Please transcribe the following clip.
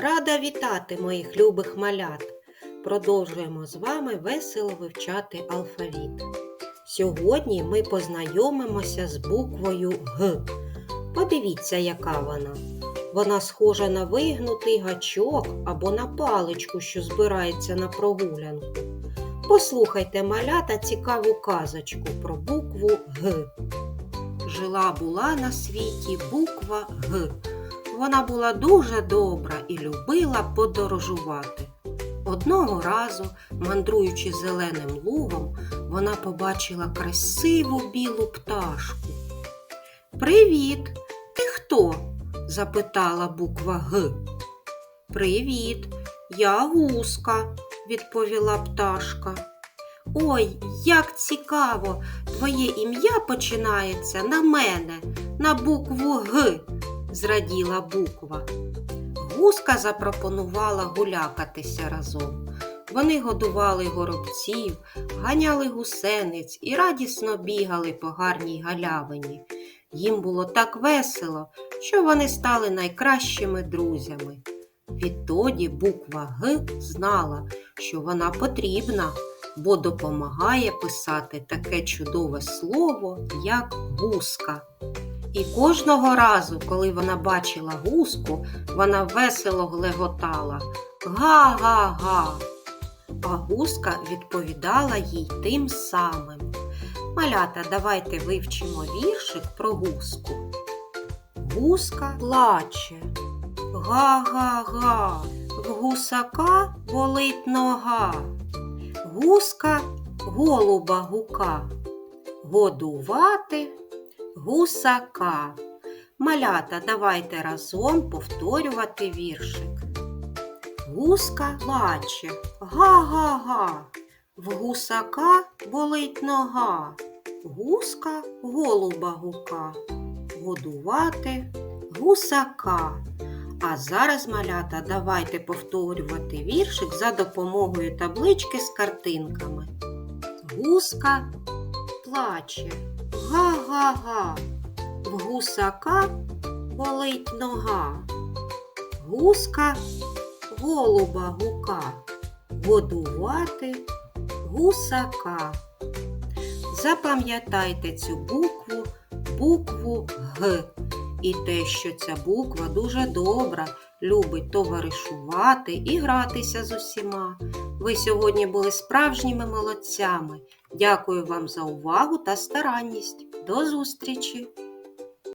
Рада вітати моїх любих малят. Продовжуємо з вами весело вивчати алфавіт. Сьогодні ми познайомимося з буквою Г. Подивіться, яка вона. Вона схожа на вигнутий гачок або на паличку, що збирається на прогулянку. Послухайте малята цікаву казочку про букву Г. Жила була на світі буква Г. Вона була дуже добра і любила подорожувати. Одного разу, мандруючи зеленим лугом, вона побачила красиву білу пташку. Привіт! Ти хто? запитала буква Г. Привіт, я гуска, відповіла пташка. Ой, як цікаво! Твоє ім'я починається на мене, на букву Г, зраділа буква. Гуска запропонувала гулякатися разом. Вони годували горобців, ганяли гусениць і радісно бігали по гарній галявині. Їм було так весело, що вони стали найкращими друзями. Відтоді буква Г знала, що вона потрібна, бо допомагає писати таке чудове слово, як гуска. І кожного разу, коли вона бачила гуску, вона весело глеготала Га-га-га. А гуска відповідала їй тим самим. Малята, давайте вивчимо віршик про гуску. Гуска плаче. Га-га-га. В гусака болить нога. Гуска голуба гука. Годувати гусака. Малята, давайте разом повторювати віршик. Гуска плаче. Га-га-га. В гусака болить нога. Гуска голуба гука. Годувати гусака. А зараз, малята, давайте повторювати віршик за допомогою таблички з картинками. Гуска плаче. Га-га-га. В гусака болить нога. Гуска голуба гука. Годувати гусака. Запам'ятайте цю букву, букву Г. І те, що ця буква дуже добра, любить товаришувати і гратися з усіма. Ви сьогодні були справжніми молодцями. Дякую вам за увагу та старанність. До зустрічі!